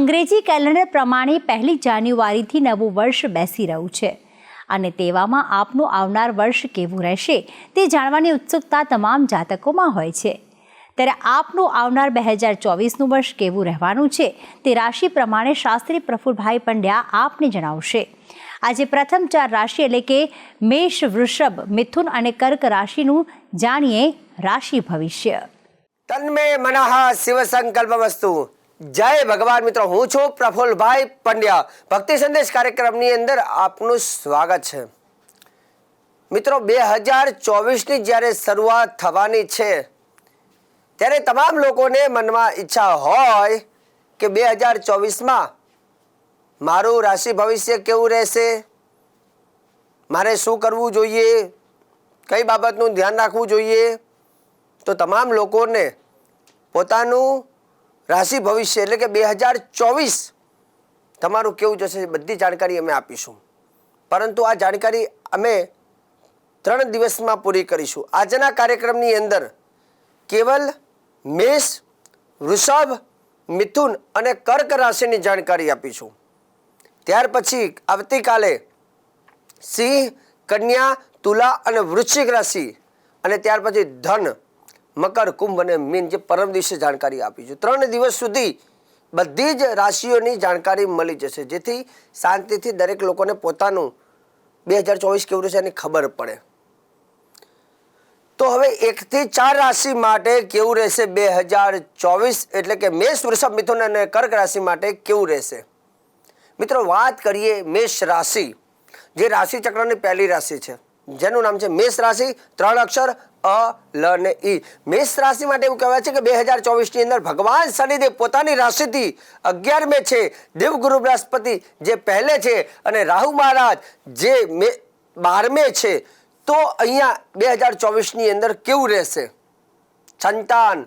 અંગ્રેજી કેલેન્ડર પ્રમાણે પહેલી જાન્યુઆરીથી નવું વર્ષ બેસી રહ્યું છે. અને તેવામાં આપનું આવનાર વર્ષ કેવું રહેશે તે જાણવાની ઉત્સુકતા તમામ જાતકોમાં હોય છે. ત્યારે આપનું આવનાર બે હજાર ચોવીસનું વર્ષ કેવું રહેવાનું છે તે રાશિ પ્રમાણે શાસ્ત્રી પ્રફુલભાઈ પંડ્યા આપને જણાવશે. આજે પ્રથમ ચાર રાશિ એટલે કે મેષ, વૃષભ, મિથુન અને કર્ક રાશિનું જાણીએ રાશિ ભવિષ્ય. તન્મે મનઃ શિવ સંકલ્પ વસ્તુ જય ભગવાન મિત્રો, હું છું પ્રફુલભાઈ પંડ્યા. ભક્તિ સંદેશ કાર્યક્રમની અંદર આપનું સ્વાગત છે. મિત્રો, બે હજાર ચોવીસની જ્યારે શરૂઆત થવાની છે, ત્યારે તમામ લોકોને મનમાં ઈચ્છા હોય કે બે હજાર ચોવીસમાં મારું રાશિ ભવિષ્ય કેવું રહેશે? મારે શું કરવું જોઈએ? કઈ બાબતનું ધ્યાન રાખવું જોઈએ? તો તમામ લોકોને પોતાનું રાશિ ભવિષ્ય એટલે કે બે હજાર ચોવીસ તમારું કેવું જશે બધી જાણકારી અમે આપીશું. પરંતુ આ જાણકારી અમે ત્રણ દિવસમાં પૂરી કરીશું. આજના કાર્યક્રમની અંદર કેવલ મેષ, વૃષભ, મિથુન અને કર્ક રાશિની જાણકારી આપીશું. ત્યાર પછી આવતીકાલે સિંહ, કન્યા, તુલા અને વૃશ્ચિક રાશિ અને ત્યાર પછી ધન મકર, કુંભ અને મીન જે પરમ દિવસે જાણકારી આપી છે. ત્રણ દિવસ સુધી બધી જ રાશિઓની જાણકારી મળી જશે. જેથી શાંતિથી દરેક લોકોને પોતાનું બે હજાર ચોવીસ કેવું રહેશે એની ખબર પડે. તો હવે એકથી ચાર રાશિ માટે કેવું રહેશે બે હજાર ચોવીસ? એટલે કે મેષ, વૃષભ, મિથુન અને કર્ક રાશિ માટે કેવું રહેશે? મિત્રો, વાત કરીએ મેષ રાશિ, જે રાશિ ચક્રની પહેલી રાશિ છે. જેનું નામ છે મેષ રાશિ, ત્રણ અક્ષર, અ, લ ને ઈ. મેષ રાશિ માટે એવું કહેવાય છે કે બે હજાર ચોવીસની અંદર ભગવાન શનિદેવ પોતાની રાશિથી અગિયારમે છે. દેવગુરુ બૃહસ્પતિ જે પહેલે છે અને રાહુ મહારાજ જે મે, બારમે છે. તો અહીંયા બે હજાર ચોવીસની અંદર કેવું રહેશે? સંતાન.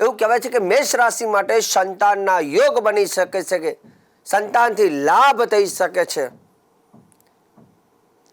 એવું કહેવાય છે કે મેષ રાશિ માટે સંતાનના યોગ બની શકે છે કે સંતાનથી લાભ થઈ શકે છે.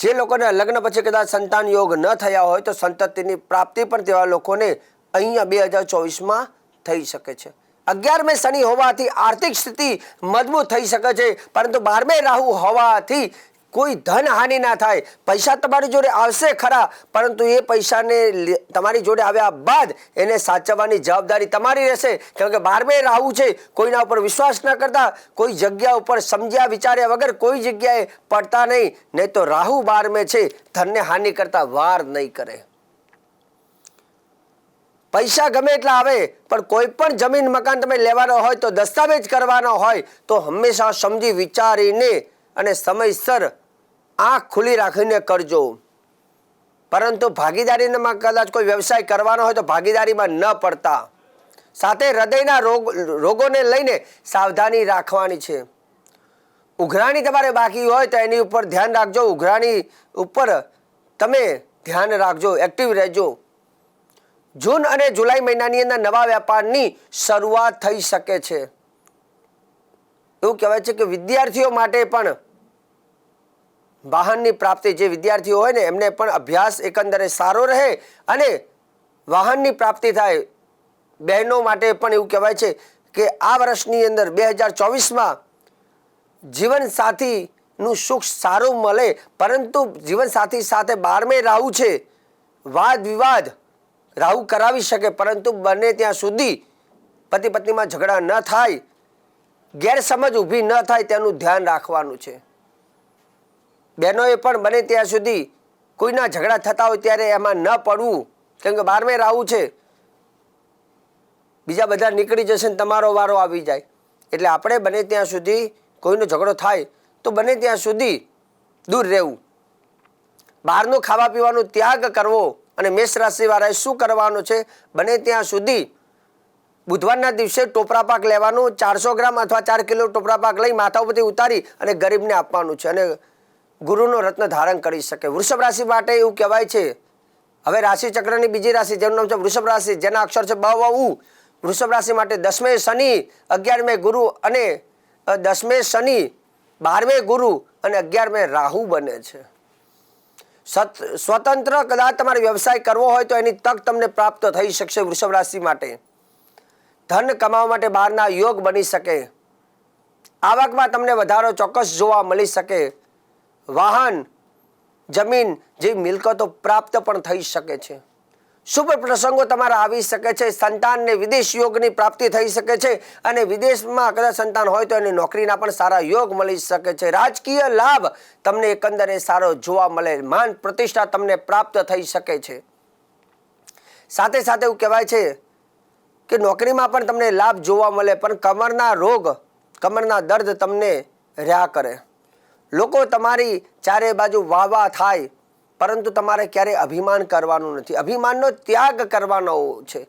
જે લોકોને લગ્ન પછી કદાચ સંતાન યોગ ન થયા હોય તો સંતતિની પ્રાપ્તિ પણ તેવા લોકોને અહીંયા બે હજાર ચોવીસમાં થઈ શકે છે. અગિયારમે શનિ હોવાથી આર્થિક સ્થિતિ મજબૂત થઈ શકે છે, પરંતુ બારમે રાહુ હોવાથી કોઈ ધન હાનિ ના થાય. પૈસા તમારી જોડે આવશે ખરા, પરંતુ એ પૈસાને તમારી જોડે આવ્યા બાદ એને સાચવવાની જવાબદારી તમારી રહેશે. કેમ કે બારમે રાહુ છે, કોઈના ઉપર વિશ્વાસ ન કરતા, કોઈ જગ્યા ઉપર સમજ્યા વિચાર્યા વગર કોઈ જગ્યાએ પડતા નહીં. નહીં તો રાહુ બારમે છે, ધનને હાનિ કરતા વાર નહીં કરે. પૈસા ગમે એટલા આવે, પણ કોઈ પણ જમીન મકાન તમે લેવાનો હોય તો દસ્તાવેજ કરવાનો હોય, તો હંમેશા સમજી વિચારીને અને સમયસર આંખ ખુલ્લી રાખીને કરજો. પરંતુ ભાગીદારીમાં કદાચ કોઈ વ્યવસાય કરવાનો હોય તો ભાગીદારીમાં ન પડતા. સાથે હૃદયના રોગ, રોગોને લઈને સાવધાની રાખવાની છે. ઉઘરાણી તમારે બાકી હોય તો એની ઉપર ધ્યાન રાખજો. ઉઘરાણી ઉપર તમે ધ્યાન રાખજો, એક્ટિવ રહેજો. જૂન અને જુલાઈ મહિનાની અંદર નવા વેપારની શરૂઆત થઈ શકે છે. એવું કહેવાય છે કે વિદ્યાર્થીઓ માટે પણ વાહનની પ્રાપ્તિ, જે વિદ્યાર્થીઓ હોય ને, એમને પણ અભ્યાસ એકંદરે સારો રહે અને વાહનની પ્રાપ્તિ થાય. બહેનો માટે પણ એવું કહેવાય છે કે આ વર્ષની અંદર બે હજાર ચોવીસમાં જીવનસાથીનું સુખ સારું મળે, પરંતુ જીવનસાથી સાથે બારમે રાહુ છે. વાદ વિવાદ રાહુ કરાવી શકે, પરંતુ બને ત્યાં સુધી પતિ પત્નીમાં ઝઘડા ન થાય. ગેરસમજ ઊભી ન થાય તેનું ધ્યાન રાખવાનું છે. બહેનોએ પણ બને ત્યાં સુધી કોઈના ઝઘડા થતા હોય ત્યારે એમાં ન પડવું, કેમ કે બારમે રાહુ છે. બીજા બધા નીકળી જશે ને તમારો વારો આવી જાય. એટલે આપણે બને ત્યાં સુધી કોઈનો ઝઘડો થાય, તો બને ત્યાં સુધી દૂર રહેવું. બહારનું ખાવા પીવાનો ત્યાગ કરવો અને મેષ રાશિવાળાએ શું કરવાનું છે? બને ત્યાં સુધી બુધવારના દિવસે ટોપરા પાક લેવાનું ચારસો ગ્રામ અથવા ચાર કિલો ટોપરા પાક લઈ માથા ઉપરથી ઉતારી અને ગરીબને આપવાનું છે અને ગુરુનો રત્ન ધારણ કરી શકે. વૃષભ રાશિ માટે એવું કહેવાય છે, હવે રાશિ ચક્રની બીજી રાશિ, જેનું નામ છે વૃષભ રાશિ, જેના અક્ષર છે બ ઉ. વૃષભ રાશિ માટે દસમે શનિ, અગિયારમે ગુરુ અને દસમે શનિ, બારમે ગુરુ અને અગિયારમે રાહુ બને છે. સ્વતંત્ર કદાચ તમારે વ્યવસાય કરવો હોય તો એની તક તમને પ્રાપ્ત થઈ શકશે વૃષભ રાશિ માટે. ધન કમાવા માટે બહારના યોગ બની શકે. આવકમાં તમને વધારો ચોક્કસ જોવા મળી શકે. વાહન, જમીન જેવી મિલકતો પ્રાપ્ત પણ થઈ શકે છે. શુભ પ્રસંગો તમારા આવી શકે છે. સંતાનને વિદેશ યોગની પ્રાપ્તિ થઈ શકે છે અને વિદેશમાં કદાચ સંતાન હોય તો એની નોકરીના પણ સારા યોગ મળી શકે છે. રાજકીય લાભ તમને એકંદરે સારો જોવા મળે. માન પ્રતિષ્ઠા તમને પ્રાપ્ત થઈ શકે છે. સાથે સાથે એવું કહેવાય છે કે નોકરીમાં પણ તમને લાભ જોવા મળે, પણ કમરના રોગ, કમરના દર્દ તમને રહ્યા કરે. લોકો તમારી ચારે બાજુ વાહ વાહ થાય, પરંતુ તમારે ક્યારેય અભિમાન કરવાનું નથી. અભિમાનનો ત્યાગ કરવાનો છે.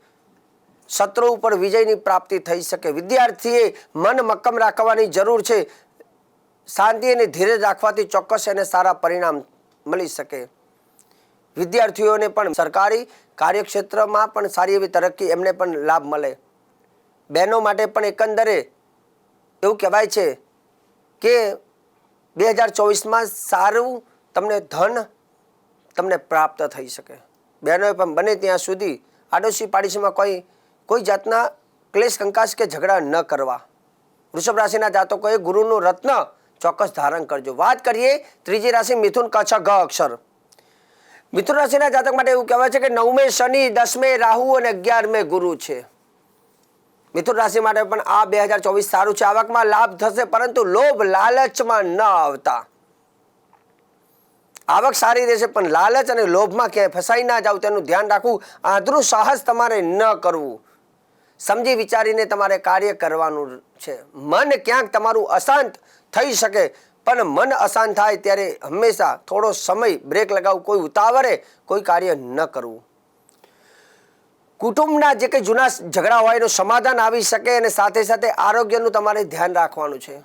શત્રુ ઉપર વિજયની પ્રાપ્તિ થઈ શકે. વિદ્યાર્થીએ મન મક્કમ રાખવાની જરૂર છે. શાંતિ અને ધીરજ રાખવાથી ચોક્કસ એને સારા પરિણામ મળી શકે. વિદ્યાર્થીઓને પણ સરકારી કાર્યક્ષેત્રમાં પણ સારી એવી તરક્કી એમને પણ લાભ મળે. બહેનો માટે પણ એકંદરે એવું કહેવાય છે કે બે હજાર ચોવીસમાં સારું તમને ધન તમને પ્રાપ્ત થઈ શકે. બહેનોએ પણ બને ત્યાં સુધી આડોશી પાડોશીમાં કોઈ કોઈ જાતના ક્લેશ કંકાસ કે ઝઘડા ન કરવા. વૃષભ રાશિના જાતકોએ ગુરુનું રત્ન ચોક્કસ ધારણ કરજો. વાત કરીએ ત્રીજી રાશિ મિથુન કચ્છ ગ અક્ષર. મિથુન રાશિના જાતક માટે એવું કહેવાય છે કે નવમે શનિ, દસમે રાહુ અને અગિયારમે ગુરુ છે. મિથુન રાશિ માટે પણ આ બે હજાર ચોવીસ સારું છે. આવકમાં લાભ થશે, પરંતુ લોભ લાલચમાં ન આવતા. આવક સારી રહેશે, પણ લાલચ અને લોભમાં ક્યાંય ફસાઈ ના જાવ તેનું ધ્યાન રાખવું આદરું સાહસ તમારે ન કરવું. સમજી વિચારીને તમારે કાર્ય કરવાનું છે. મન ક્યાંક તમારું અશાંત થઈ શકે પણ મન અશાંત થાય ત્યારે હંમેશા થોડો સમય બ્રેક લગાવવું કોઈ ઉતાવળે કોઈ કાર્ય ન કરવું. કુટુંબના જે કંઈ જૂના ઝઘડા હોય એનું સમાધાન આવી શકે અને સાથે સાથે આરોગ્યનું તમારે ધ્યાન રાખવાનું છે.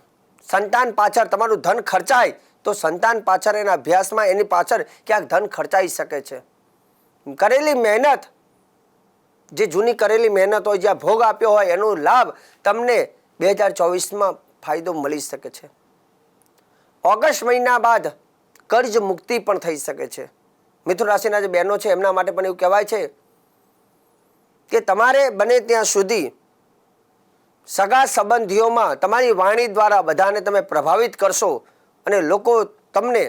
સંતાન પાછળ તમારું ધન ખર્ચાય તો સંતાન પાછળ એના અભ્યાસમાં એની પાછળ ક્યાંક ધન ખર્ચાઈ શકે છે. કરેલી મહેનત, જે જૂની કરેલી મહેનત હોય, જ્યાં ભોગ આપ્યો હોય, એનો લાભ તમને બે હજાર ચોવીસમાં ફાયદો મળી શકે છે. ઓગસ્ટ મહિના બાદ કર્જ મુક્તિ પણ થઈ શકે છે. મિથુન રાશિના જે બહેનો છે, એમના માટે પણ એવું કહેવાય છે કે તમારે બને ત્યાં સુધી સગા સંબંધીઓમાં તમારી વાણી દ્વારા બધાને તમે પ્રભાવિત કરશો અને લોકો તમને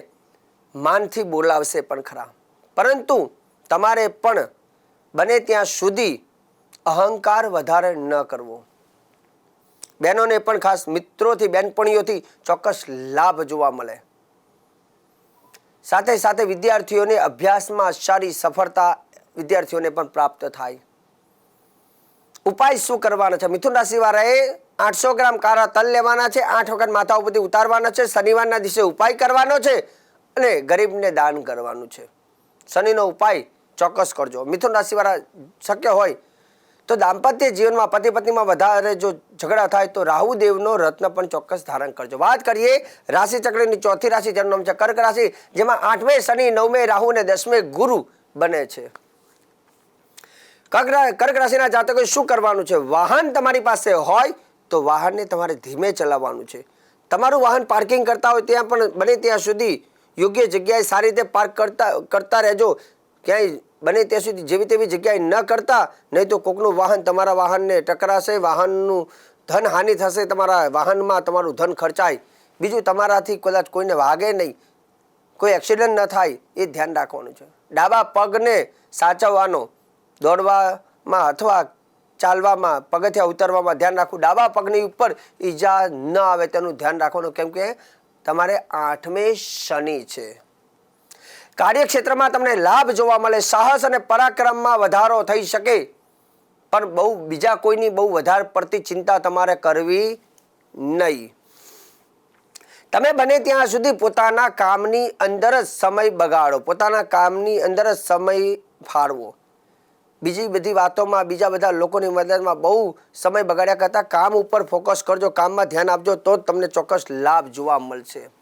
માનથી બોલાવશે પણ ખરા. પરંતુ તમારે પણ બને ત્યાં સુધી અહંકાર વધારે ન કરવો. બહેનોને પણ ખાસ મિત્રોથી બેનપણીઓથી ચોક્કસ લાભ જોવા મળે. સાથે સાથે વિદ્યાર્થીઓને અભ્યાસમાં સારી સફળતા વિદ્યાર્થીઓને પણ પ્રાપ્ત થાય. ઉપાય શું કરવાનો છે? મિથુન રાશિ વાળાએ આઠસો ગ્રામ કારા તલ લેવાના છે. આઠ વખત માથા ઉપરથી ઉતારવાના છે. શનિવારના દિવસે ઉપાય કરવાનો છે અને ગરીબને દાન કરવાનું છે. શનિનો ઉપાય ચોક્કસ કરજો. મિથુન રાશિવાળા શક્ય હોય તો દાંપત્ય જીવનમાં પતિ પત્નીમાં વધારે જો ઝઘડા થાય તો રાહુદેવનો રત્ન પણ ચોક્કસ ધારણ કરજો. વાત કરીએ રાશિ ચક્રની ચોથી રાશિ, જેનું નામ છે કર્ક રાશિ, જેમાં આઠમે શનિ, નવમે રાહુ અને દસમે ગુરુ બને છે. કર્ક રાશિના જાતકોએ શું કરવાનું છે? વાહન તમારી પાસે હોય તો વાહનને તમારે ધીમે ચલાવવાનું છે. તમારું વાહન પાર્કિંગ કરતા હોય ત્યાં પણ બને ત્યાં સુધી યોગ્ય જગ્યાએ સારી રીતે પાર્ક કરતા કરતા રહેજો. ક્યાંય બને ત્યાં સુધી જેવી તેવી જગ્યાએ ન કરતા, નહીં તો કોકનું વાહન તમારા વાહનને ટકરાશે, વાહનનું ધન હાનિ થશે, તમારા વાહનમાં તમારું ધન ખર્ચાય. બીજું તમારાથી કદાચ કોઈને વાગે નહીં, કોઈ એક્સિડન્ટ ન થાય, એ ધ્યાન રાખવાનું છે. ડાબા પગને સાચવવાનો, દોડવામાં અથવા ચાલવામાં, પગથિયા ઉતરવામાં ધ્યાન રાખવું. ડાબા પગની ઉપર ઈજા ન આવે તેનું ધ્યાન રાખવાનું, કેમ કે તમારે આઠમે શનિ છે. કાર્યક્ષેત્રમાં તમને લાભ જોવા મળે, સાહસ અને પરાક્રમમાં વધારો થઈ શકે. પણ બહુ, બીજા કોઈની બહુ વધારે પડતી ચિંતા તમારે કરવી નહીં. તમે બને ત્યાં સુધી પોતાના કામની અંદર જ સમય બગાડો, પોતાના કામની અંદર જ સમય ફાળવો. બીજી બધી વાતોમાં, બીજા બધા લોકોની મદદમાં બહુ સમય બગાડ્યા કરતાં કામ ઉપર ફોકસ કરજો, કામમાં ધ્યાન આપજો, તો જ તમને ચોક્કસ લાભ જોવા મળશે.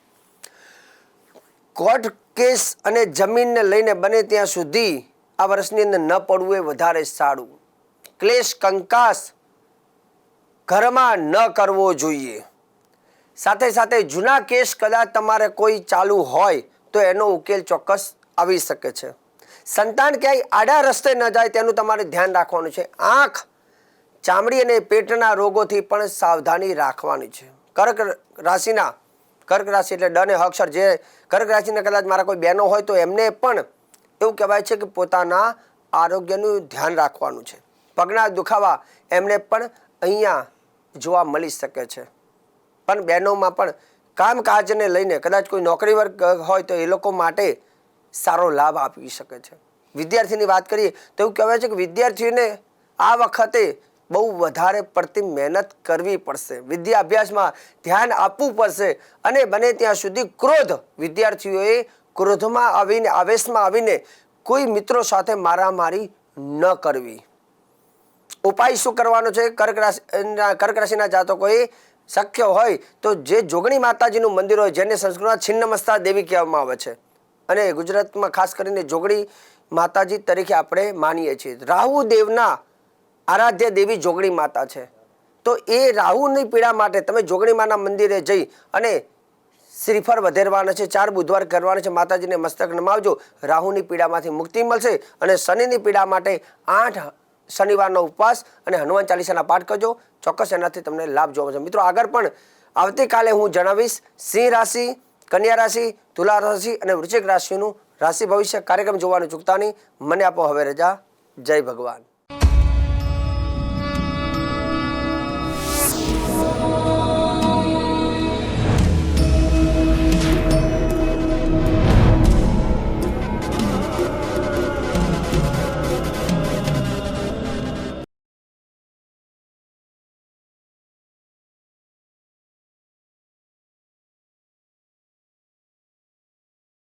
કોર્ટ કેસ અને જમીનને લઈને બને ત્યાં સુધી આ વર્ષની અંદર ન પડવું એ વધારે સારું. ક્લેશ કંકાસ ઘરમાં ન કરવો જોઈએ. સાથે સાથે જૂના કેસ કદાચ તમારે કોઈ ચાલુ હોય તો એનો ઉકેલ ચોક્કસ આવી શકે છે. સંતાન ક્યાંય આડા રસ્તે ન જાય તેનું તમારે ધ્યાન રાખવાનું છે. આંખ ચામડી અને પેટના રોગોથી પણ સાવધાની રાખવાની છે. કર્ક રાશિના કર્ક રાશિ એટલે ડ ને અક્ષર. જે કર્ક રાશિના કદાચ મારા કોઈ બહેનો હોય તો એમને પણ એવું કહેવાય છે કે પોતાના આરોગ્યનું ધ્યાન રાખવાનું છે. પગના દુખાવા એમને પણ અહીંયા જોવા મળી શકે છે. પણ બહેનોમાં પણ કામકાજને લઈને કદાચ કોઈ નોકરી વર્ગ હોય તો એ લોકો માટે સારો લાભ આપી શકે છે. વિદ્યાર્થીની વાત કરીએ તો એવું કહેવાય છે કે વિદ્યાર્થીઓને આ વખતે બહુ વધારે પડતી મહેનત કરવી પડશે. વિદ્યા અભ્યાસમાં ધ્યાન આપવું પડશે અને બને ત્યાં સુધી ક્રોધ વિદ્યાર્થીઓએ ક્રોધમાં આવીને, આવેશમાં આવીને કોઈ મિત્રો સાથે મારામારી ન કરવી. ઉપાય શું કરવાનો છે? કર્ક રાશિના કર્ક રાશિના જાતકોએ શક્ય હોય તો જે જોગણી માતાજીનું મંદિર હોય જેને સંસ્કૃતમાં છિન્નમસ્તા દેવી કહેવામાં આવે છે. અને ગુજરાતમાં ખાસ કરીને જોગણી માતાજી તરીકે આપણે માનીએ છીએ. રાહુ દેવના આરાધ્ય દેવી જોગણી માતા છે. તો એ રાહુની પીડા માટે તમે જોગણી માના મંદિરે જઈ અને શ્રીફળ વધેરવાના છે, ચાર બુધવાર કરવાના છે, માતાજીને મસ્તક નમાવજો. રાહુની પીડામાંથી મુક્તિ મળશે અને શનિની પીડા માટે આઠ શનિવારનો ઉપવાસ અને હનુમાન ચાલીસાના પાઠ કરજો. ચોક્કસ એનાથી તમને લાભ જોવા મળશે. મિત્રો, આગળ પણ આવતીકાલે હું જણાવીશ સિંહ રાશિ, કન્યા રાશિ, તુલા રાશિ અને વૃશ્ચિક રાશિનું રાશિ ભવિષ્ય કાર્યક્રમ જોવાનું ચૂકતા નહીં. મને આપો હવે રજા. જય ભગવાન.